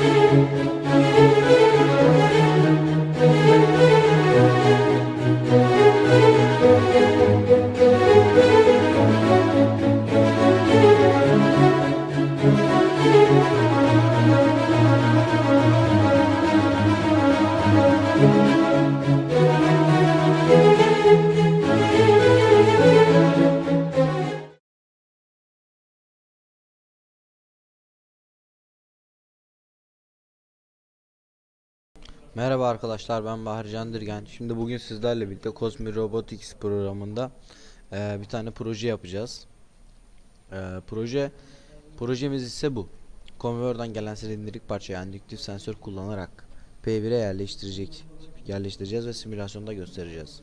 Música Merhaba arkadaşlar ben Bahar Candirgen. Şimdi bugün sizlerle birlikte Cosmic Robotics programında eee, bir tane proje yapacağız. Eee, proje projemiz ise bu. Konveyörden gelen silindirik parçayı endüktif sensör kullanarak P1'e yerleştirecek yerleştireceğiz ve simülasyonda göstereceğiz.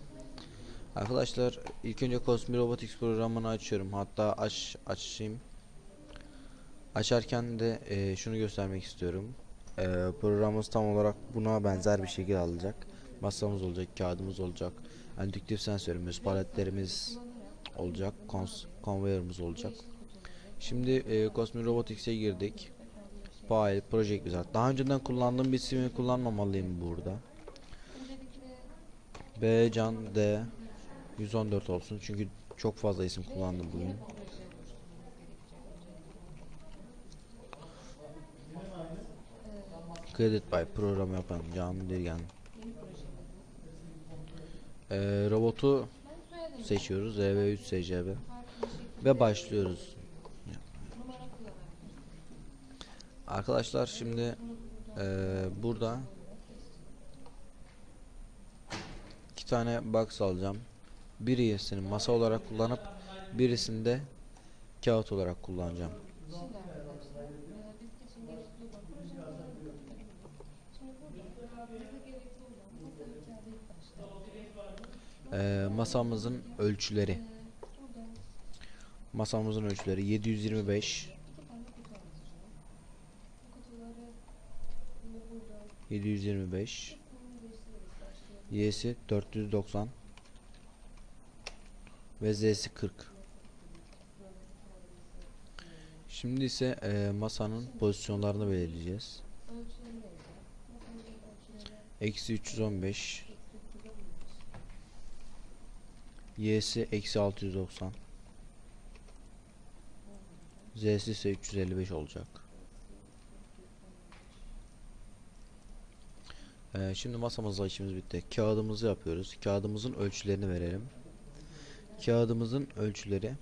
Arkadaşlar ilk önce Cosmic Robotics programını açıyorum. Hatta aç açayım. Açarken de eee, şunu göstermek istiyorum. Ee, programımız tam olarak buna benzer bir şekilde alacak. Masamız olacak, kağıdımız olacak, endüktif sensörümüz, paletlerimiz olacak, konveyörümüz olacak. Şimdi e, Cosmic Robotics'e girdik. File, Project Wizard. Daha önceden kullandığım bir ismi kullanmamalıyım burada. B Can D 114 olsun çünkü çok fazla isim kullandım bugün. Credit by program yapan Can Dirgen. Ee, robotu seçiyoruz. RV3 SCB. Ve başlıyoruz. Arkadaşlar şimdi ee, burada iki tane box alacağım. Birisini masa olarak kullanıp birisini de kağıt olarak kullanacağım. Şimdi arkadaşlar, e, biz geçen gerekli olan projemizi hazırladık. Şimdi burada bize gerekli olan masanın kağıdı ilk Ee, masamızın ölçüleri. E, Masamızın ölçüleri 725 iki tane kutu alacağım. Bu kutuları yine burada 725 konuyu değiştirerek başlayalım. Y'si 490 ve Z'si 40. Şimdi ise e, masanın pozisyonlarını belirleyeceğiz. Ölçüleri neydi? Masamızın ölçüleri Eksi 315 eksi 315. Y'si eksi 690 Z'si ise 355 olacak. Ee, şimdi masamızla işimiz bitti. Kağıdımızı yapıyoruz. Kağıdımızın ölçülerini verelim. Kağıdımızın ölçüleri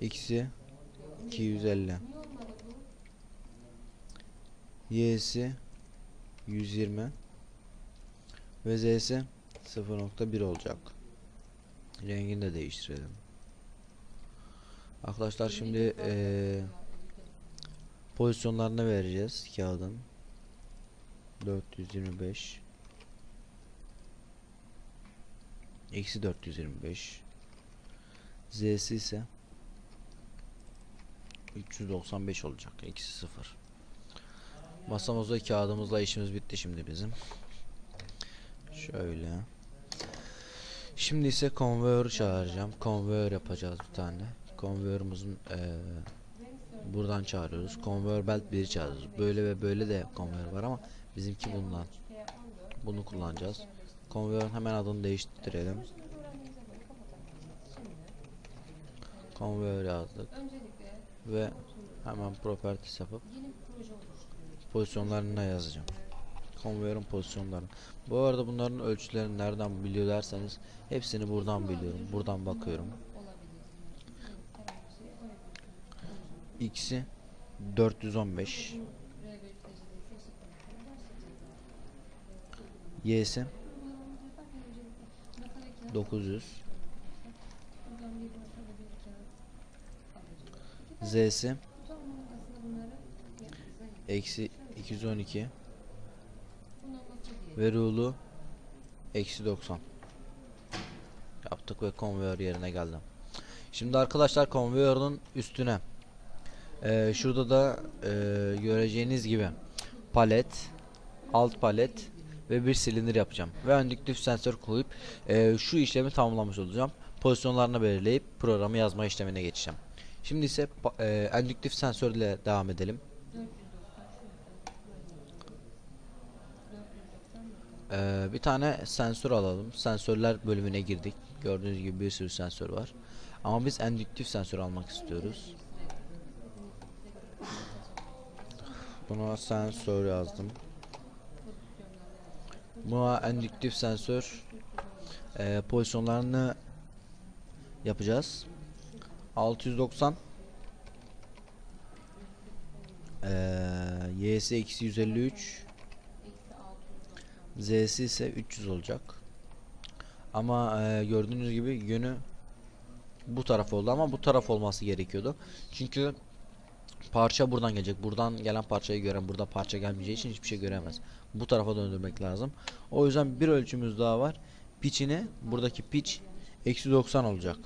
X'i 250 Niye olmadı bu? Y'si 120 ve Z'si 0.1 olacak. Rengini de değiştirelim. Arkadaşlar şimdi eee pozisyonlarını vereceğiz kağıdın. 425 Eksi 425 Z'si ise 395 olacak. Eksi 0 Masamızda kağıdımızla işimiz bitti şimdi bizim. Şöyle. Şimdi ise konveyör çağıracağım. Konveyör yapacağız bir tane. Konveyörümüzün eee, buradan çağırıyoruz. Konveyör belt 1 çağırıyoruz. Böyle ve böyle de konveyör var ama bizimki bundan. Bunu kullanacağız. Konveyörün hemen adını değiştirelim. Konveyör yazdık ve hemen properties yapıp pozisyonlarına yazacağım. Konveyörün pozisyonlarını. Bu arada bunların ölçülerini nereden biliyor derseniz hepsini buradan biliyorum. Buradan bakıyorum. X'i 415, R bölü TC'de ise Y'si Masadaki 900, buradan bir masa ve bir kağıt alacağım. Z'si eksi 212 Bundan not ve rule'u eksi 90 yaptık ve konveyör yerine geldi. Şimdi arkadaşlar konveyörün üstüne eee, şurada da eee, göreceğiniz gibi palet, alt palet ve bir silindir yapacağım ve endüktif sensör koyup eee, şu işlemi tamamlamış olacağım. Pozisyonlarını belirleyip programı yazma işlemine geçeceğim. Şimdi ise e, endüktif sensörle devam edelim. 490 şöyle. 490 Ee, bir tane sensör alalım. Sensörler bölümüne girdik. Gördüğünüz gibi bir sürü sensör var. Ama biz endüktif sensör almak istiyoruz. Buna sensör yazdım. Buna endüktif sensör e, pozisyonlarını yapacağız. 690 eee YS eksi 153 eksi 690. Z'si ise 300 olacak. Ama e, gördüğünüz gibi yönü bu taraf oldu ama bu taraf olması gerekiyordu. Çünkü parça buradan gelecek. Buradan gelen parçayı gören burada parça gelmeyeceği için hiçbir şey göremez. Bu tarafa döndürmek lazım. O yüzden bir ölçümüz daha var. Pitch'ini buradaki pitch eksi 90 olacak.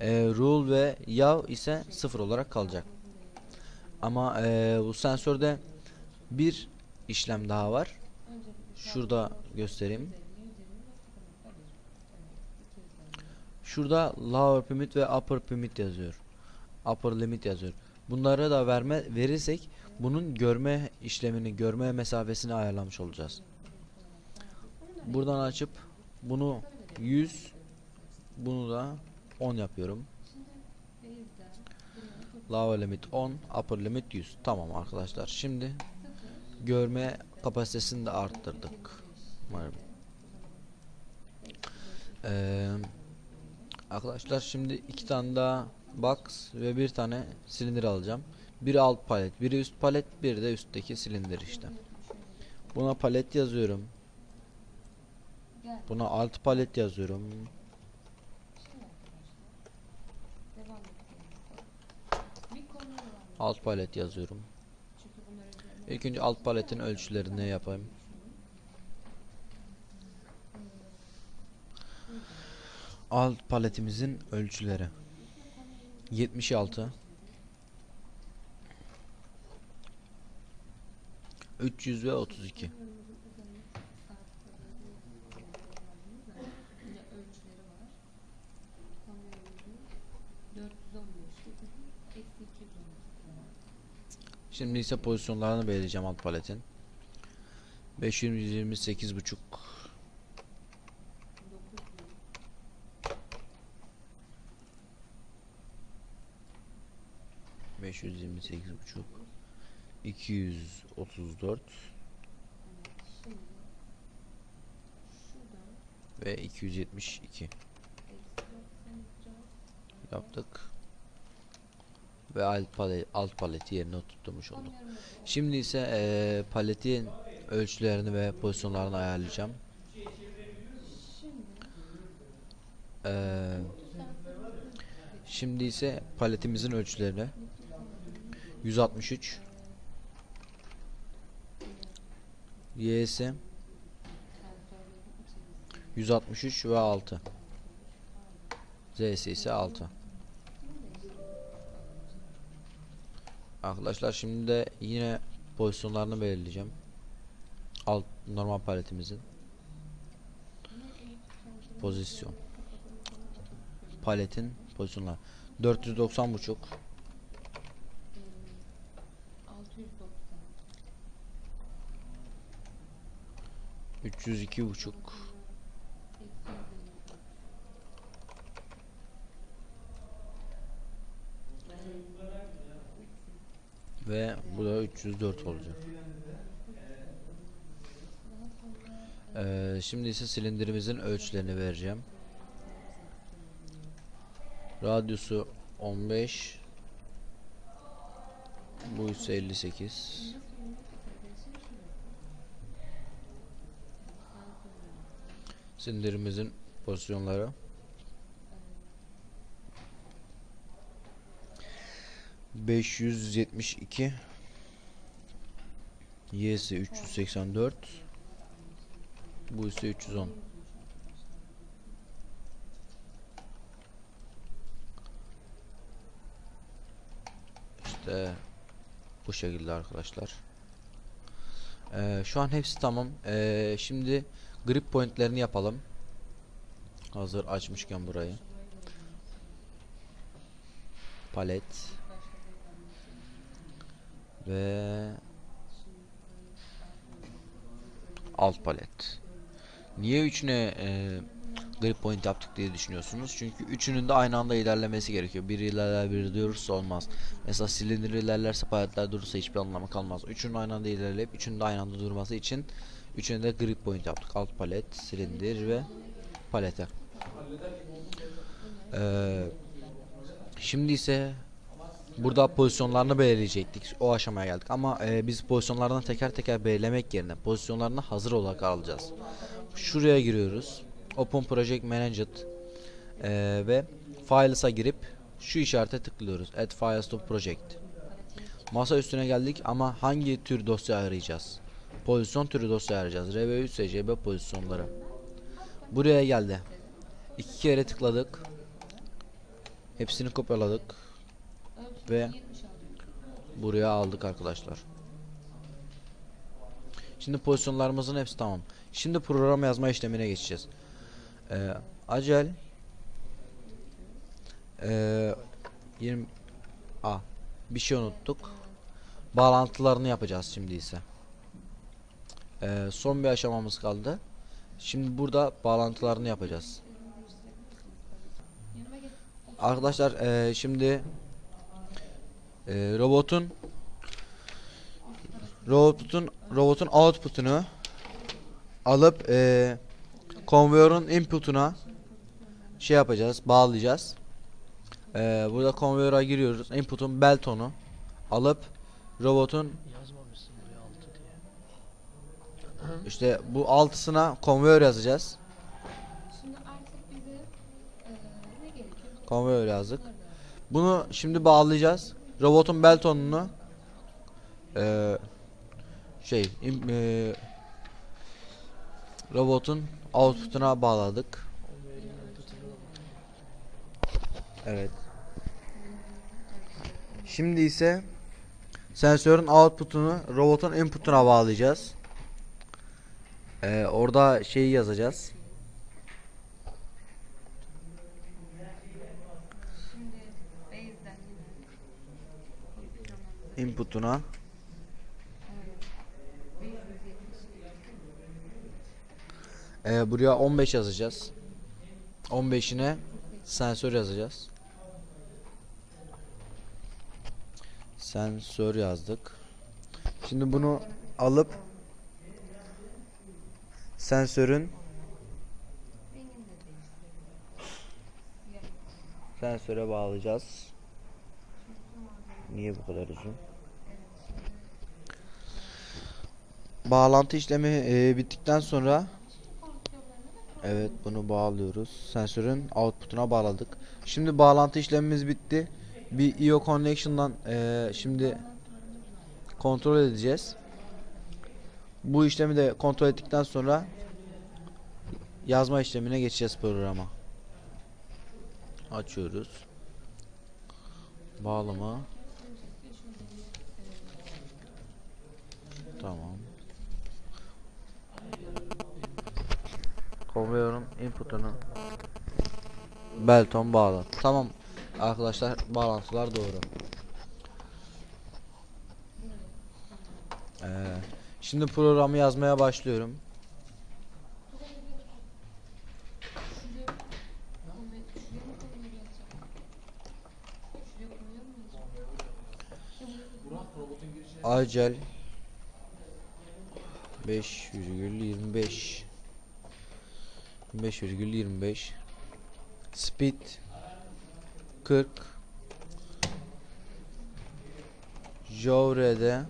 E, rule ve yav ise sıfır olarak kalacak. Ama e, bu sensörde bir işlem daha var. Şurada göstereyim. 150, 120 ve 0.1. Evet, 200 Şurada lower permit ve upper permit yazıyor. Upper limit yazıyor. Bunları da verme verirsek bunun görme işlemini, görme mesafesini ayarlamış olacağız. Buradan açıp bunu 100 bunu da 10 yapıyorum. Lower limit 10, upper limit 100. Tamam arkadaşlar. Şimdi 0, görme kapasitesini de arttırdık. Umarım. Ee, arkadaşlar şimdi iki tane daha box ve bir tane silindir alacağım. Biri alt palet, biri üst palet, biri de üstteki silindir işte. Buna palet yazıyorum. Buna alt palet yazıyorum. Bir. Alt palet yazıyorum. İlk önce alt paletin ölçülerini yapayım. Alt paletimizin ölçüleri. 76 300 ve 32 Yine ölçüleri var. Kamyonumuzun 415 eksi 212 Şimdi ise pozisyonlarını belirleyeceğim alt paletin. 528 buçuk. 528 buçuk. 234 Şimdi şuradan ve 272 eksi 90 yapacağız. yaptık ve alt palet alt paleti yerine oturtmuş olduk. Şimdi ise eee, paletin ölçülerini ve pozisyonlarını ayarlayacağım. Eee, şimdi ise paletimizin ölçülerini. 163 Y'si sensörlerin içerisinde 163 ve 6 Z'si ise 6 Arkadaşlar şimdi de yine pozisyonlarını belirleyeceğim. Alt normal paletimizin pozisyon. Paletin pozisyonları. 490 buçuk. 690 302 buçuk eksi 154 ve bu da 304 olacak. Ee, şimdi ise silindirimizin ölçülerini vereceğim. Radyosu 15 bu ise 58 nasıl ürünü kardeşim şurası sensörler silindirimizin pozisyonları beş yüz yetmiş iki Y'si 384 Bu ise 310 İşte bu şekilde arkadaşlar. Ee, şu an hepsi tamam. Ee, şimdi grip pointlerini yapalım. Hazır açmışken burayı. palet ve alt palet. Niye üçüne e, grip point yaptık diye düşünüyorsunuz? Çünkü üçünün de aynı anda ilerlemesi gerekiyor. Biri ilerler biri durursa olmaz. Mesela silindir ilerlerse paletler durursa hiçbir anlamı kalmaz. Üçünün aynı anda ilerleyip üçünün de aynı anda durması için üçüne de grip point yaptık. Alt palet, silindir ve palete. Ee, şimdi ise burada pozisyonlarını belirleyecektik. O aşamaya geldik. Ama e, biz pozisyonlardan teker teker belirlemek yerine pozisyonlarını hazır olarak alacağız. Şuraya giriyoruz. Open Project Manager e, ve Files'a girip şu işarete tıklıyoruz. Add Files to Project. Masa üstüne geldik ama hangi tür dosya arayacağız? Pozisyon türü dosya arayacağız. RV3 SCB pozisyonları. Buraya geldi. İki kere tıkladık. Hepsini kopyaladık ve buraya aldık arkadaşlar. Şimdi pozisyonlarımızın hepsi tamam. Şimdi program yazma işlemine geçeceğiz. Ee, acel ee, 20 A bir şey unuttuk. Bağlantılarını yapacağız şimdi ise. Ee, son bir aşamamız kaldı. Şimdi burada bağlantılarını yapacağız. Arkadaşlar eee, şimdi eee, robotun robotun robotun output'unu alıp eee konveyörün input'una şey yapacağız, bağlayacağız. Eee, burada konveyöre giriyoruz. Input'un bel tonu alıp robotun işte bu altısına konveyör yazacağız. Konveyör yazdık. Bunlar da. Bunu şimdi bağlayacağız. Robotun bel tonunu eee şey im- eee, robotun output'una bağladık. Evet. Şimdi ise sensörün output'unu robotun input'una bağlayacağız. Eee, orada şeyi yazacağız. Şimdi base'den 570 Ee, buraya 15 yazacağız. 15'ine sensör yazacağız. Sensör yazdık. Şimdi bunu alıp sensörün sensöre bağlayacağız. Niye bu kadar uzun? Bağlantı işlemi e, bittikten sonra Evet bunu bağlıyoruz. Sensörün output'una bağladık. Şimdi bağlantı işlemimiz bitti. Bir IO connection'dan eee, şimdi kontrol edeceğiz. Bu işlemi de kontrol ettikten sonra yazma işlemine geçeceğiz programa. Açıyoruz. Bağlama. Tamam. koyuyorum inputunu. Belton bağlı. Tamam arkadaşlar bağlantılar doğru. Ee, şimdi programı yazmaya başlıyorum. Acel 5,25 5,25 Speed 40 Jaure'de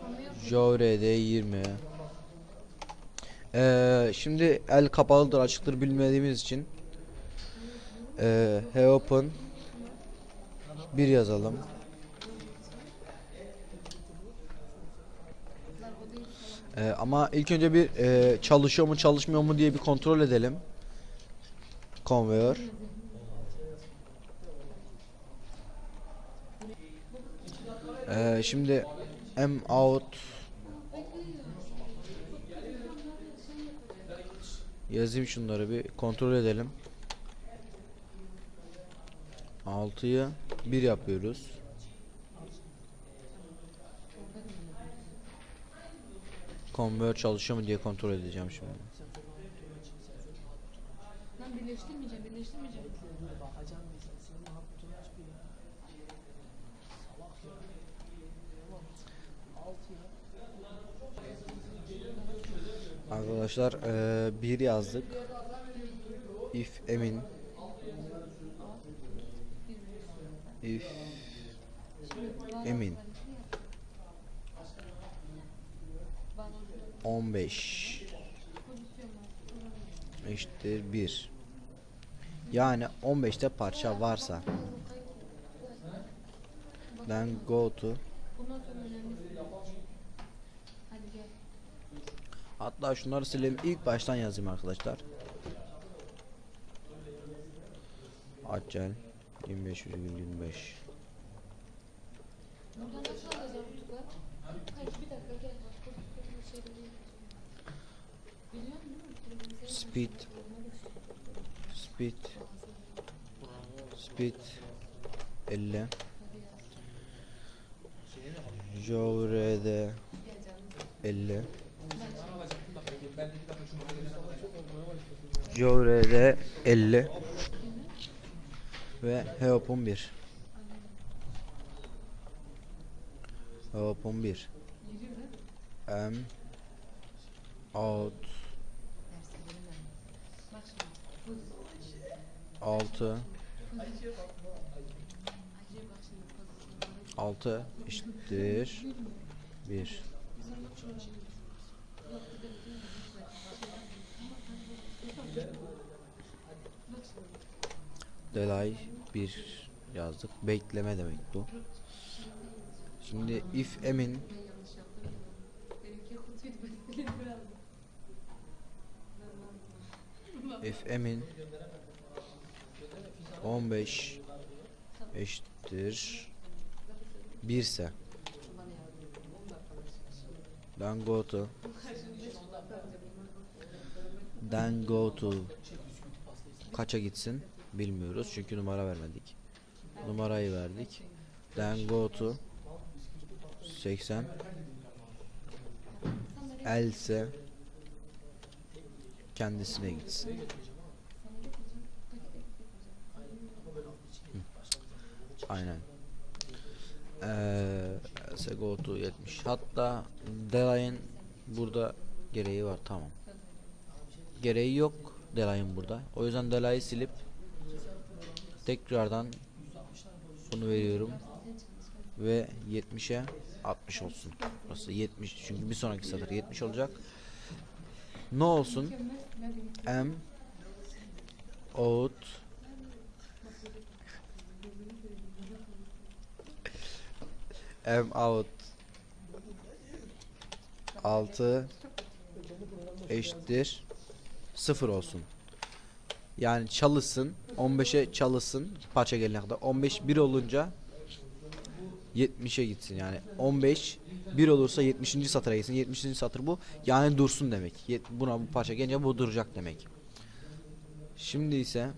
Konveyör Jaure'de 20 Ee, şimdi el kapalıdır açıktır bilmediğimiz için. Ee, Heopen bir yazalım. o değil falan. Ee, ama ilk önce bir e, çalışıyor mu çalışmıyor mu diye bir kontrol edelim. Konveyör. Ee, şimdi M out Yazayım şunları bir kontrol edelim. 6'yı 1 yapıyoruz. Convert çalışıyor mu diye kontrol edeceğim şimdi. Lan birleştirmeyeceğim, birleştirmeyeceğim. Arkadaşlar eee, bir yazdık. If emin if Emin. 15 pozisyon var. eşittir 1. Yani 15'te parça varsa then go to hatta şunları silelim ilk baştan yazayım arkadaşlar. Accel 25,25 Buradan nasıl alacağım kutuları? Hayır bir dakika gel speed. Speed. Speed. 50 Jovre'de 50 Jovre'de 50 ve Heop 11 Heop 11 M. Out. 6 Hayır bak şimdi pozisyonları. 6 eşittir 1 Delay 1 yazdık. Bekleme demek bu. Şimdi if emin Ben yanlış yaptım. Benimki kutuydu. Ben silip emin 15 eşittir 1 ise then go to then go to kaça gitsin bilmiyoruz çünkü numara vermedik. Numarayı verdik. Then go to 80 else kendisine gitsin Aynen. Eee Segotu 70. Hatta Delay'ın burada gereği var tamam. Gereği yok Delay'ın burada. O yüzden Delay'ı silip tekrardan bunu veriyorum ve 70'e 60 olsun. Burası 70 çünkü bir sonraki satır 70 olacak. Ne olsun? M out M out 6 eşittir 0 olsun. Yani çalışsın 15'e çalışsın parça gelene kadar 15 1 olunca 70'e gitsin yani 15 1 olursa 70. satıra gitsin 70. satır bu yani dursun demek buna bu parça gelince bu duracak demek şimdi ise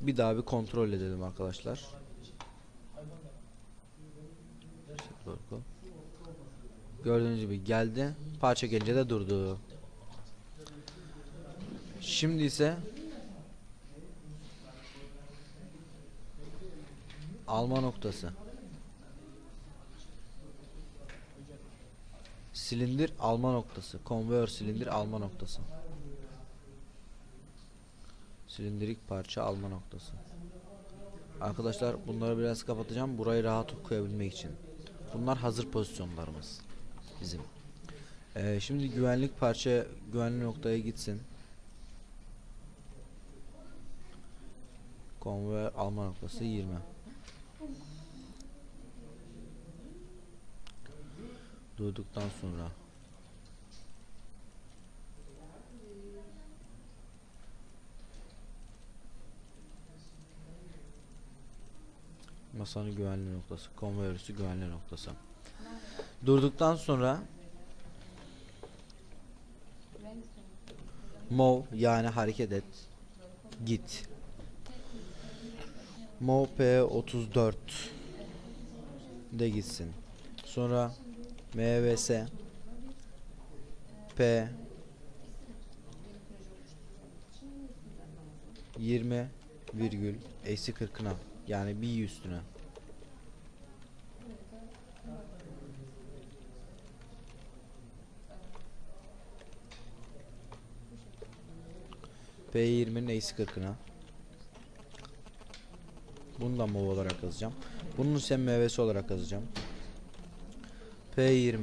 bir daha bir kontrol edelim arkadaşlar Gördüğünüz gibi geldi. Parça gelince de durdu. Şimdi ise alma noktası. Silindir alma noktası. Konveyör silindir alma noktası. Silindirik parça alma noktası. Arkadaşlar bunları biraz kapatacağım. Burayı rahat okuyabilmek için. Bunlar hazır pozisyonlarımız bizim. Ee, şimdi güvenlik parça güvenli noktaya gitsin. Konvoy alma noktası 20. Durduktan sonra masanın güvenli noktası, konvoy üssü güvenli noktası. Durduktan sonra. Move yani hareket et. Git. Move P34 de gitsin. Sonra MVS P 20 virgül eksi 40'ına yani bir üstüne. P20'nin eksi 40'ına. Bunu da mov olarak yazacağım. Bunun ise meyvesi olarak yazacağım. P20.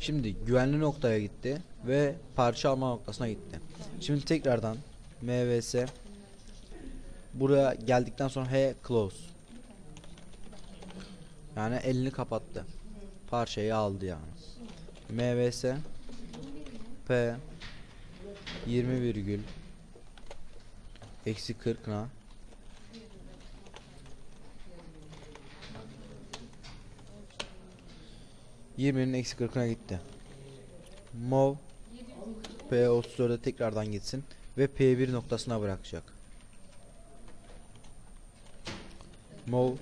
Şimdi güvenli noktaya gitti ve parça alma noktasına gitti. Şimdi tekrardan MVS buraya geldikten sonra H close. Yani elini kapattı. Parçayı aldı yani. MVS P 20 virgül eksi 40 na Yirminin eksi 40'ına gitti. Mov P34'e tekrardan gitsin ve P1 noktasına bırakacak. Mov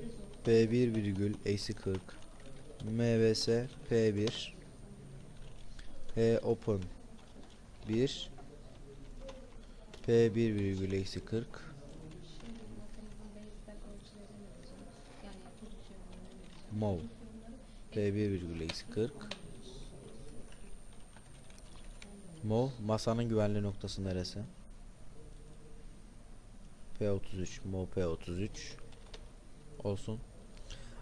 P1 virgül eksi 40 MVS P1 P open 1 P1 virgül eksi 40 Mov P1 virgül eksi 40 Mov masanın güvenli noktası neresi? P33 Mov P33 olsun.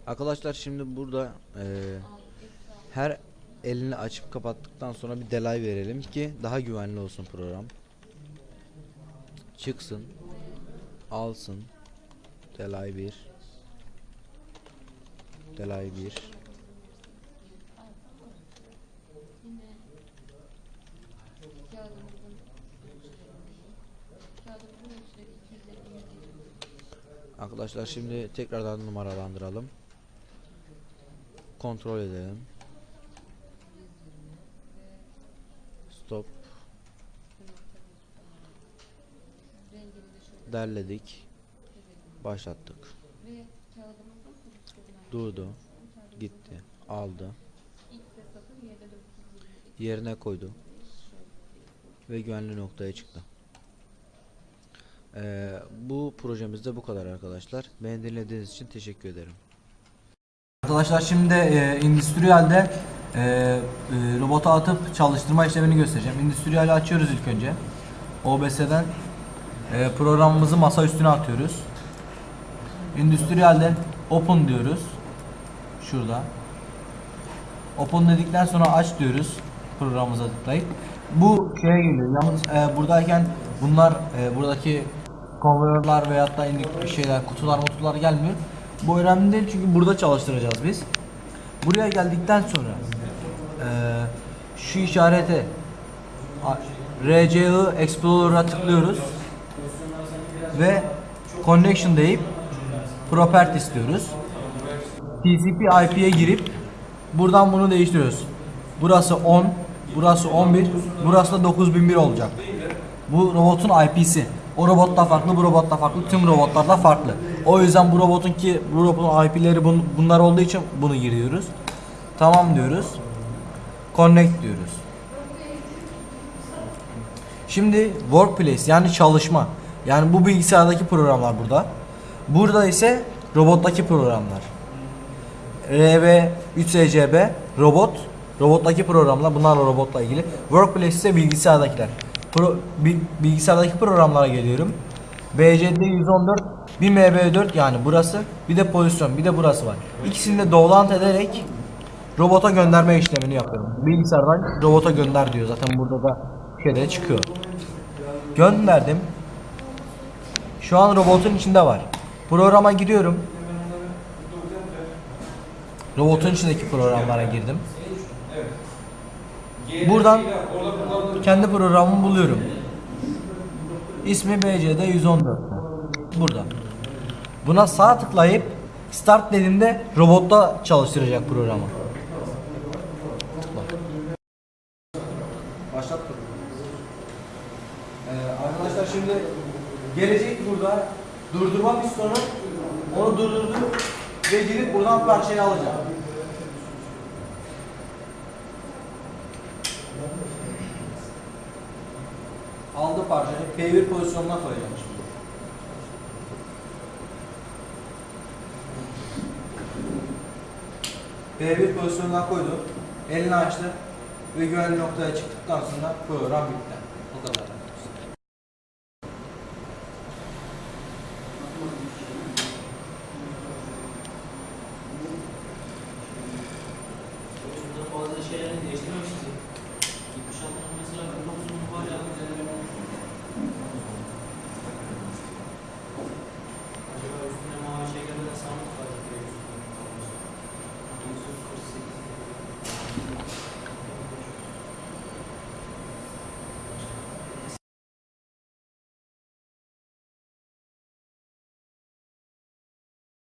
Arkadaşlar şimdi burada eee, her elini açıp kapattıktan sonra bir delay verelim ki daha güvenli olsun program. Çıksın. Alsın. Delay 1. Delay 1. Kağıdımızın kağıdımızın ölçüleri 250 Arkadaşlar şimdi tekrardan numaralandıralım. Kontrol edelim. Stop. Derledik. Başlattık. Durdu. Gitti. Aldı. ilk hesabı yerde 420 Yerine koydu. Ve güvenli noktaya çıktı. Ee, bu projemizde bu kadar arkadaşlar. Beni dinlediğiniz için teşekkür ederim. Arkadaşlar şimdi e, Industrial'de e, e, robota atıp çalıştırma işlemini göstereceğim. Industrial'i açıyoruz ilk önce. OBS'den e, programımızı masa üstüne atıyoruz. Industrial'de Open diyoruz. Şurada. Open dedikten sonra aç diyoruz programımıza tıklayıp. Bu şeye geliyor. Yalnız e, buradayken bunlar e, buradaki konveyörler veyahut da indik şeyler kutular kutular gelmiyor. Bu önemli değil çünkü burada çalıştıracağız biz. Buraya geldikten sonra e, şu işarete RCI Explorer'a tıklıyoruz ve connection deyip properties diyoruz. TCP IP'ye girip buradan bunu değiştiriyoruz. Burası 10, burası 11, burası da 9001 olacak. Bu robotun IP'si. O robot da farklı, bu robot da farklı, tüm robotlar da farklı. O yüzden bu robotun ki bu robotun IP'leri bun, bunlar olduğu için bunu giriyoruz. Tamam diyoruz. Connect diyoruz. Şimdi workplace yani çalışma. Yani bu bilgisayardaki programlar burada. Burada ise robottaki programlar. RV 3CCB robot robottaki programlar bunlarla robotla ilgili. Workplace ise bilgisayardakiler. Pro, bi- bilgisayardaki programlara geliyorum. BCD 114 bir MB4 yani burası bir de pozisyon bir de burası var. İkisini de dolant ederek robota gönderme işlemini yapıyorum. Bilgisayardan robota gönder diyor. Zaten burada da şeyde çıkıyor. Gönderdim. Şu an robotun içinde var. Programa giriyorum. Robotun içindeki programlara girdim. Buradan kendi programımı buluyorum. İsmi BCD 114. Burada. Buna sağ tıklayıp start dediğimde robotta çalıştıracak programı. Tıkla. Başlat ee, arkadaşlar şimdi gelecek burada durdurmak istiyorum. Onu durdurdu ve gidip buradan parçayı alacak. Aldı parçayı P1 pozisyonuna koyacak şimdi. P1 pozisyonuna koydu. Elini açtı ve güvenli noktaya çıktıktan sonra program bitti. O kadar.